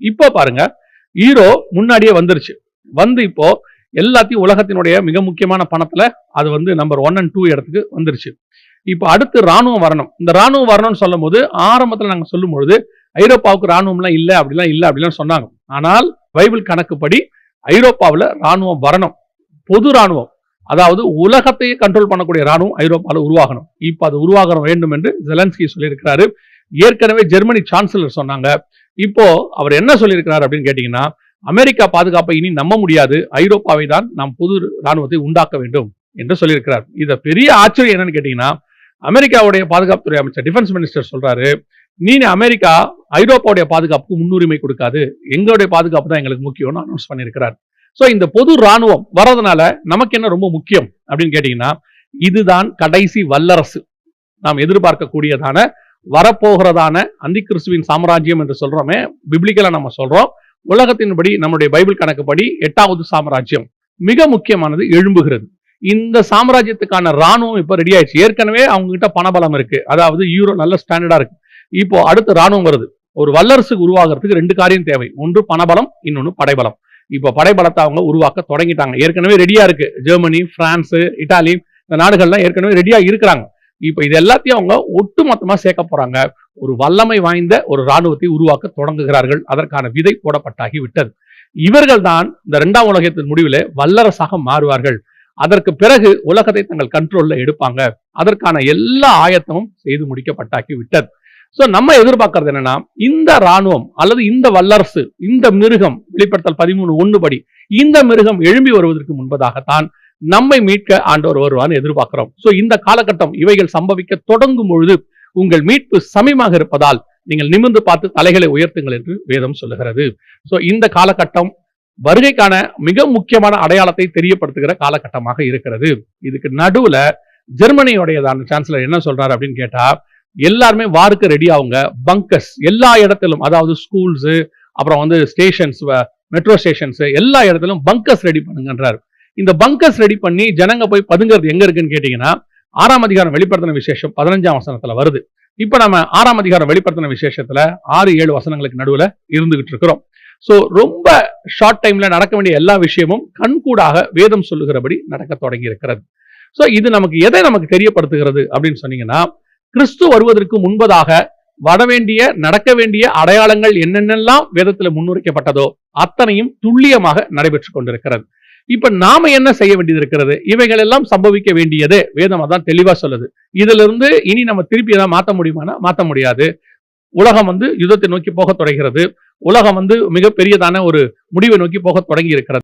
இப்போ பாருங்க ஈரோ முன்னாடியே வந்துருச்சு. வந்து இப்போ எல்லாத்தையும் உலகத்தினுடைய மிக முக்கியமான பணத்துல அது வந்து நம்பர் ஒன் அண்ட் டூ இடத்துக்கு வந்துருச்சு. இப்போ அடுத்து ராணுவம் வரணும். இந்த ராணுவம் வரணும்னு சொல்லும் போது ஆரம்பத்தில் நாங்கள் சொல்லும்பொழுது ஐரோப்பாவுக்கு ராணுவம்லாம் இல்லை அப்படிலாம் இல்லை அப்படிலாம் சொன்னாங்க. ஆனால் பைபிள் கணக்குப்படி ஐரோப்பாவில் ராணுவம் வரணும். பொது ராணுவம் அதாவது உலகத்தையே கண்ட்ரோல் பண்ணக்கூடிய ராணுவம் ஐரோப்பாவில் உருவாகணும். இப்போ அது உருவாக வேண்டும் என்று ஜெலன்ஸ்கி சொல்லியிருக்கிறாரு. ஏற்கனவே ஜெர்மனி சான்சலர் சொன்னாங்க. இப்போ அவர் என்ன சொல்லியிருக்கிறார் அப்படின்னு கேட்டீங்கன்னா அமெரிக்கா பாதுகாப்பை இனி நம்ப முடியாது. ஐரோப்பாவை தான் நாம் புது ராணுவத்தை உண்டாக்க வேண்டும் என்று சொல்லியிருக்கிறார். இதை பெரிய ஆச்சரியம் என்னன்னு கேட்டீங்கன்னா அமெரிக்காவுடைய பாதுகாப்புத்துறை அமைச்சர் டிஃபென்ஸ் மினிஸ்டர் சொல்றாரு நீ அமெரிக்கா ஐரோப்பாவுடைய பாதுகாப்புக்கு முன்னுரிமை கொடுக்காது. எங்களுடைய பாதுகாப்பு தான் எங்களுக்கு முக்கியம்னு அனௌன்ஸ் பண்ணியிருக்கிறார். ஸோ இந்த பொது ராணுவம் வர்றதுனால நமக்கு என்ன ரொம்ப முக்கியம் அப்படின்னு கேட்டீங்கன்னா இதுதான் கடைசி வல்லரசு. நாம் எதிர்பார்க்கக்கூடியதான வரப்போகிறதான அந்தி கிறிஸ்துவின் சாம்ராஜ்யம் என்று சொல்றோமே பிப்ளிக்கலா நம்ம சொல்றோம். உலகத்தின்படி நம்முடைய பைபிள் கணக்குப்படி எட்டாவது சாம்ராஜ்யம். மிக முக்கியமானது எழும்புகிறது. இந்த சாம்ராஜ்யத்துக்கான ராணுவம் இப்போ ரெடி ஆயிடுச்சு. ஏற்கனவே அவங்க கிட்ட பணபலம் இருக்கு. அதாவது யூரோ நல்ல ஸ்டாண்டர்டா இருக்கு. இப்போ அடுத்து ராணுவம் வருது. ஒரு வல்லரசுக்கு உருவாகிறதுக்கு ரெண்டு காரியம் தேவை. ஒன்று பணபலம் இன்னொன்று படைபலம். இப்போ படைபலத்தை அவங்க உருவாக்க தொடங்கிட்டாங்க. ஏற்கனவே ரெடியா இருக்கு. ஜெர்மனி பிரான்ஸ் இட்டாலி இந்த நாடுகள்லாம் ஏற்கனவே ரெடியா இருக்கிறாங்க. இப்போ இது எல்லாத்தையும் அவங்க ஒட்டுமொத்தமா சேர்க்க போறாங்க. ஒரு வல்லமை வாய்ந்த ஒரு ராணுவத்தை உருவாக்க தொடங்குகிறார்கள். அதற்கான விதை போடப்பட்டாகி விட்டது. இவர்கள் தான் இந்த இரண்டாம் உலகத்தின் முடிவில் வல்லரசாக மாறுவார்கள். அதற்கு பிறகு உலகத்தை தங்கள் கண்ட்ரோல்ல எடுப்பாங்க. அதற்கான எல்லா ஆயத்தமும் செய்து முடிக்கப்பட்டாக்கி விட்டது. ஸோ நம்ம எதிர்பார்க்கறது என்னன்னா இந்த ராணுவம் அல்லது இந்த வல்லரசு இந்த மிருகம் வெளிப்படுத்தல் பதிமூணு ஒன்று படி இந்த மிருகம் எழும்பி வருவதற்கு முன்பதாகத்தான் நம்மை மீட்க ஆண்டவர் வருவான்னு எதிர்பார்க்கிறோம். சோ இந்த காலகட்டம் இவைகள் சம்பவிக்க தொடங்கும் பொழுது உங்கள் மீட்பு சமயமாக இருப்பதால் நீங்கள் நிமிர்ந்து பார்த்து தலைகளை உயர்த்துங்கள் என்று வேதம் சொல்லுகிறது. ஸோ இந்த காலகட்டம் வருகைக்கான மிக முக்கியமான அடையாளத்தை தெரியப்படுத்துகிற காலகட்டமாக இருக்கிறது. இதுக்கு நடுவுல ஜெர்மனியுடையதான சான்சலர் என்ன சொல்றாரு அப்படின்னு கேட்டா எல்லாருமே வாருக்கு ரெடி ஆகுங்க. பங்கர்ஸ் எல்லா இடத்திலும் அதாவது ஸ்கூல்ஸ் அப்புறம் வந்து ஸ்டேஷன்ஸ் மெட்ரோ ஸ்டேஷன்ஸ் எல்லா இடத்திலும் பங்கஸ் ரெடி பண்ணுங்கன்றாரு. இந்த பங்கர்ஸ் ரெடி பண்ணி ஜனங்க போய் பதுங்கிறது எங்க இருக்குன்னு கேட்டீங்கன்னா ஆறாம் அதிகாரம் வெளிப்படுத்தின விசேஷம் பதினஞ்சாம் வசனத்துல வருது. இப்ப நம்ம ஆறாம் அதிகாரம் வெளிப்படுத்தின விசேஷத்துல ஆறு ஏழு வசனங்களுக்கு நடுவுல இருந்துகிட்டு இருக்கிறோம். சோ ரொம்ப ஷார்ட் டைம்ல நடக்க வேண்டிய எல்லா விஷயமும் கண்கூடாக வேதம் சொல்லுகிறபடி நடக்க தொடங்கி இருக்கிறது. சோ இது நமக்கு எதை நமக்கு தெரியப்படுத்துகிறது அப்படின்னு சொன்னீங்கன்னா கிறிஸ்து வருவதற்கு முன்பதாக வர வேண்டிய நடக்க வேண்டிய அடையாளங்கள் என்னென்னலாம் வேதத்துல முன்னுரைக்கப்பட்டதோ அத்தனையும் துல்லியமாக நடைபெற்று கொண்டிருக்கிறது. இப்ப நாம என்ன செய்ய வேண்டியது இருக்கிறது? இவைகள் எல்லாம் சம்பவிக்க வேண்டியது. வேதம் அதான் தெளிவா சொல்லுது. இதுல இருந்து இனி நம்ம திருப்பி எதாவது மாத்த முடியுமானா மாத்த முடியாது. உலகம் வந்து யுத்தத்தை நோக்கி போக தொடங்கிறது உலகம் வந்து மிகப்பெரியதான ஒரு முடிவை நோக்கி போக தொடங்கி இருக்கிறது